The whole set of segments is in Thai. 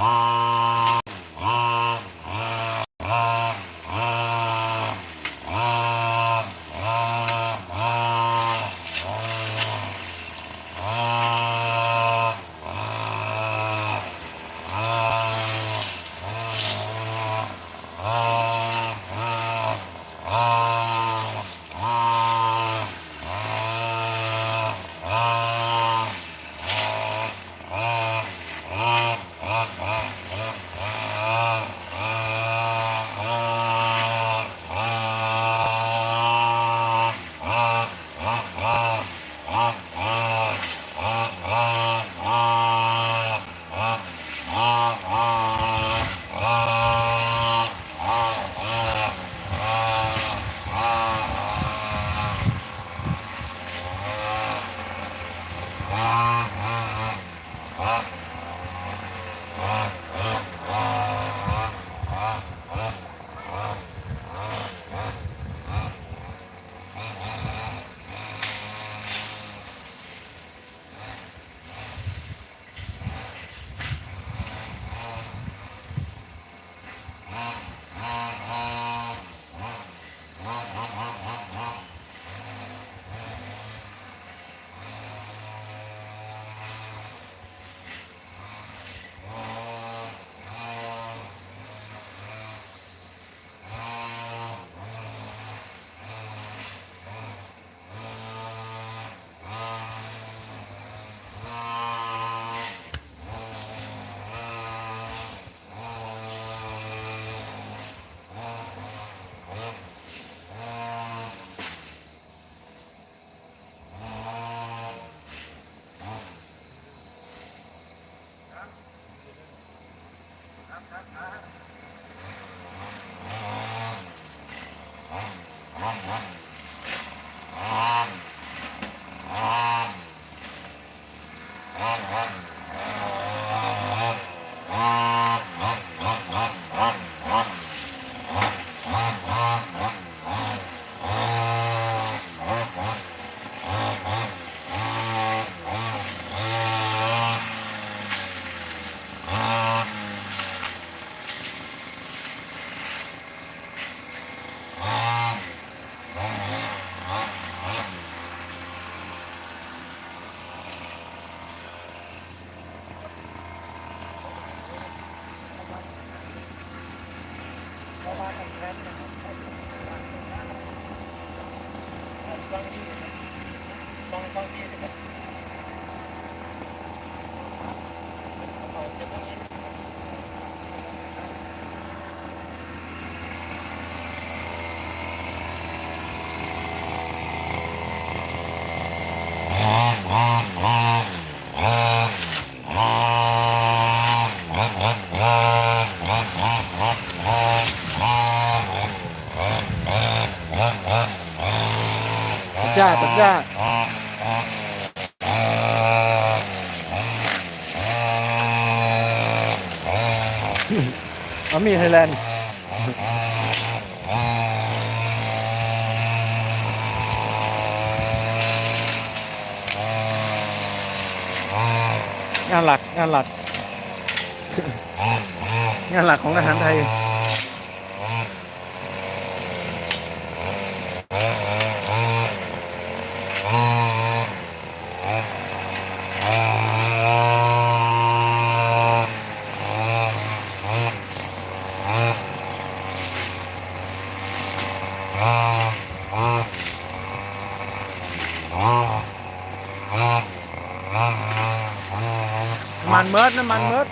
Ah. run, run. ตัดหญ้าตัดหญ้าอามีไทยแลนด์งานหลักงานหลัก งานหลักของทหารไทย มันเมิดน้ำมันเมิด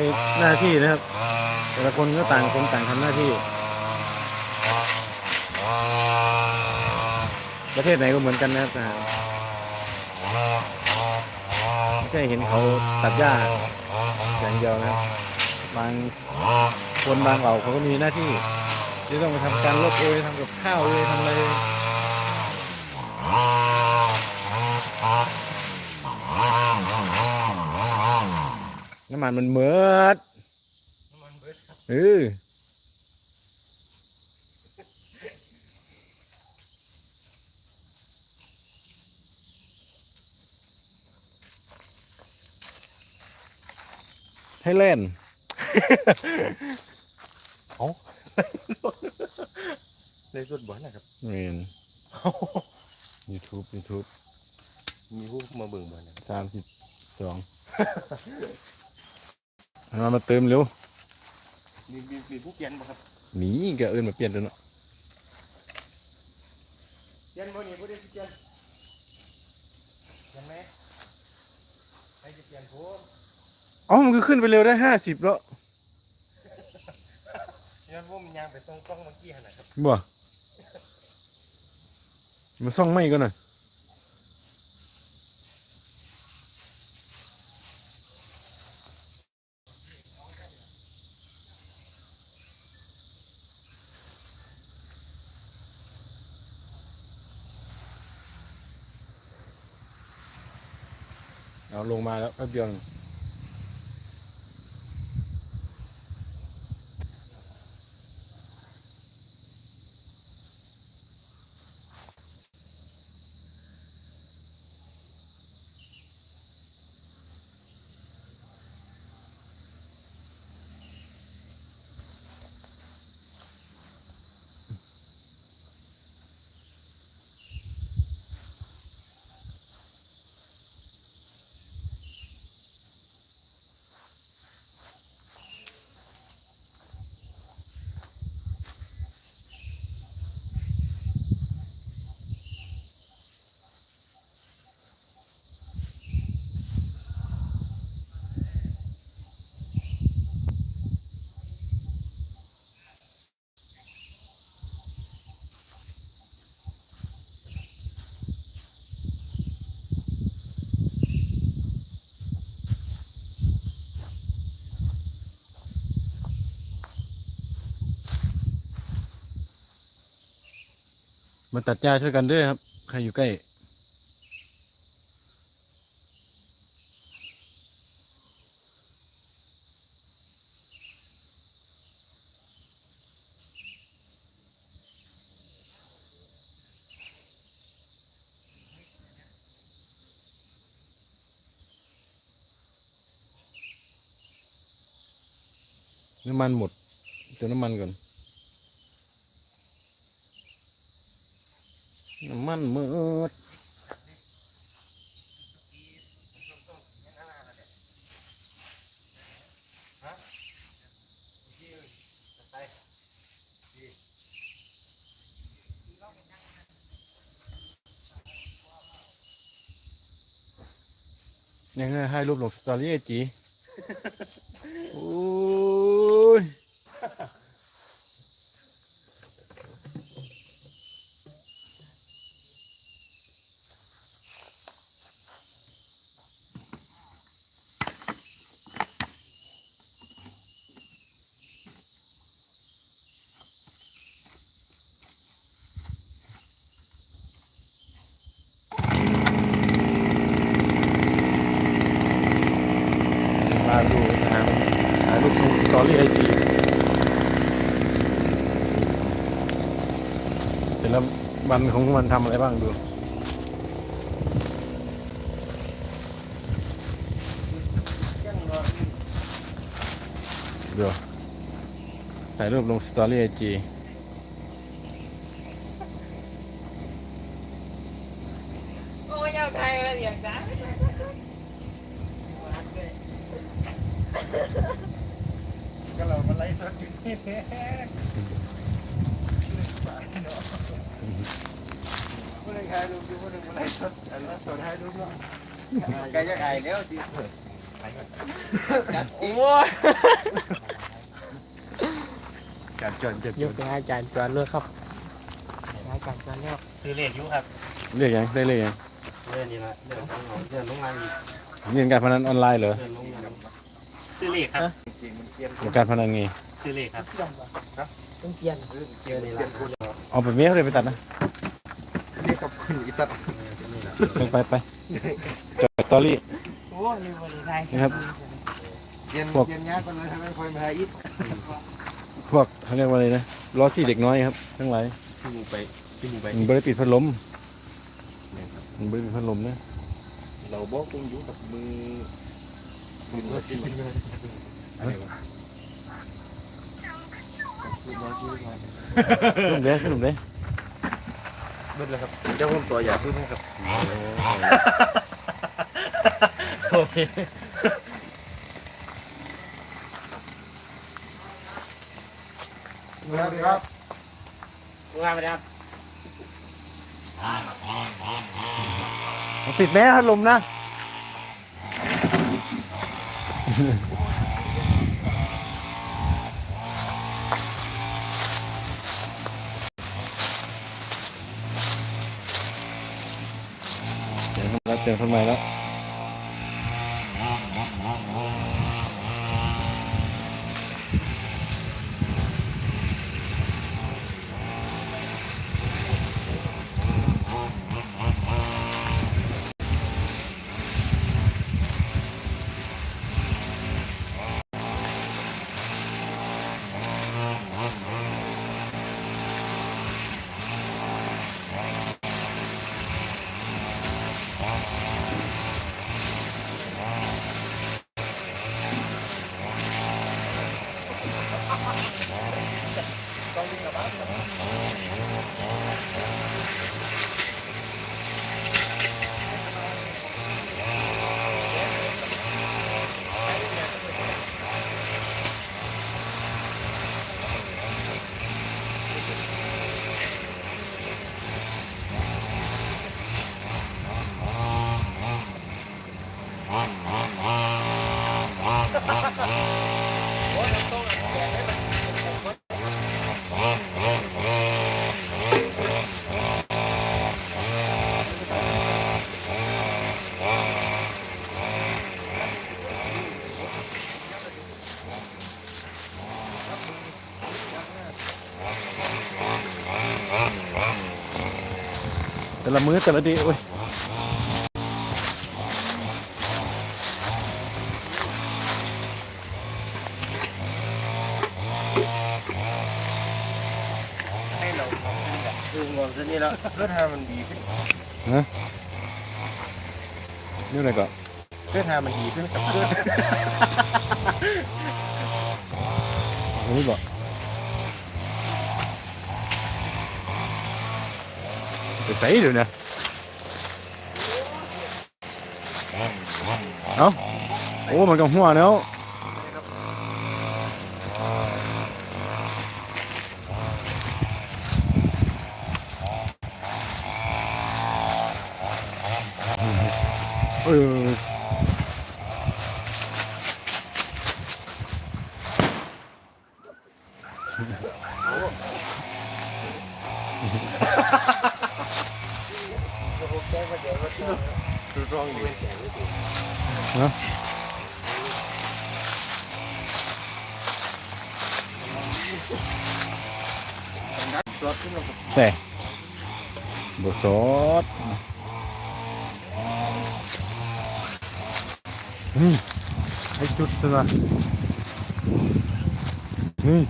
หล่ายหน้าที่นะครับ แต่ละคนก็ต่างคนต่างทำหน้าที่ ประเทศไหนก็เหมือนกันนะครับไม่ใช่เห็นเขาตัดหญ้าอย่างเดียวนะบางคนบางเหล่าเขาก็มีหน้าที่ที่ต้องมาทำการลบเอยทำกับข้าวเอยทำอะไร เอยน้ำมันมันเมิดเออไทยแลนด์เอาในสุดบ่นะครับเมียน YouTube YouTube มีผู้มาเบิ่งบ่นะครับสามสิบสอง มามาเติมเร็วมีมีมีผู้เปลี่ยนบ่ครับหนีแกเอินมาเปลี่ยนตัวเนาะเปลี่ยนบ่นี่ผู้ใดสิเปลี่ยนเปลี่ยนไหมใครจะเปลี่ยนผมอ๋อมันก็ขึ้นไปเร็วได้ห้าสิบแล้วย้อนผมยางไปตรงกล้องเมื่อกี้หั่นนะครับบ่มาซ่องไม่ก่อนหน่อย เอาลงมาแล้วแป๊บเดียว มาตัดหญ้าช่วยกันด้วยครับ ใครอยู่ใกล้น้ำมันหมดเติมน้ำมันก่อน น้ำ มันหมดยังไงให้รูปลงสตอรี่ไอจีโอ้ย มาดูทาง ถ่ายรูปลงสตอรี่ไอจีแต่ละวันของมันทำอะไรบ้างดูเดี๋ยวถ่ายรูปลงสตอรี่ไอจี โอ้ยเอาใครมาเรียกจ้า ก็เรามาไล่สดอยู่นี่ผู้ใดถ่ายรูปอยู่ผู้หนึงมาไล่สดอันนั้นสดถ่ายรูปเนาะใกล้จะถ่ายแล้วสิโอ้ยการจนจะยกให้อาจารย์จวนเลยครับให้อาจารย์จวนแล้วซื้อเลขอยู่ครับเรียกยังได้เรียกยังเรื่องนี้ละเรื่องของเรื่องลงงานอีกเรียนการพนันออนไลน์เหรอเรื่องลงงานซื้อเลขครับ จริงมันเตรียมเรียนการพนันไงซื้อเลขครับเที่ยงป่ะต้องเปลี่ยนเจอนี่ละเอาไปเมียเขาเลยไปตัดนะนี่กับคุณอีตัดไปไปไปจอดสตอรี่โอ้ยนี่บริไทยนะครับเย็นพวกเย็นยากกันเลยทำให้คอยมาอีกพวกเขาเรียกว่าอะไรนะล้อที่เด็กน้อยครับ ทั้งหลายพี่มูไปพี่มูไปมันบริปิดพัดลมมันบริปิดพัดลมนะเราบอกคงอยู่กับมือมือที่มันอะไรวะ ขนมเด้ขนมเด้เบิดเลยครับเดี๋ยวผมตัวอยากซื้อให้ครับโอเคครับครับงานไปครับติดแม่พัดลมนะ เดี๋ยวแล้วเจอคนใหม่แล้ว แต่ละมื้อแต่ละดีโอ้ยให้เราดูงอนซะนี่แล้วเพื่อทามันดีขึ้นนี่อะไรก่อนเพื่อทามันดีขึ้นกับเพื่อนอันนี้บอกจะใส่เดี๋ยวนะเอ้าโอ้มันก็หัวแล้ว เออ ดูร่องอยู่ รถขึ้นมาแต่บดซอสอืมไอ้จุดตัวนี่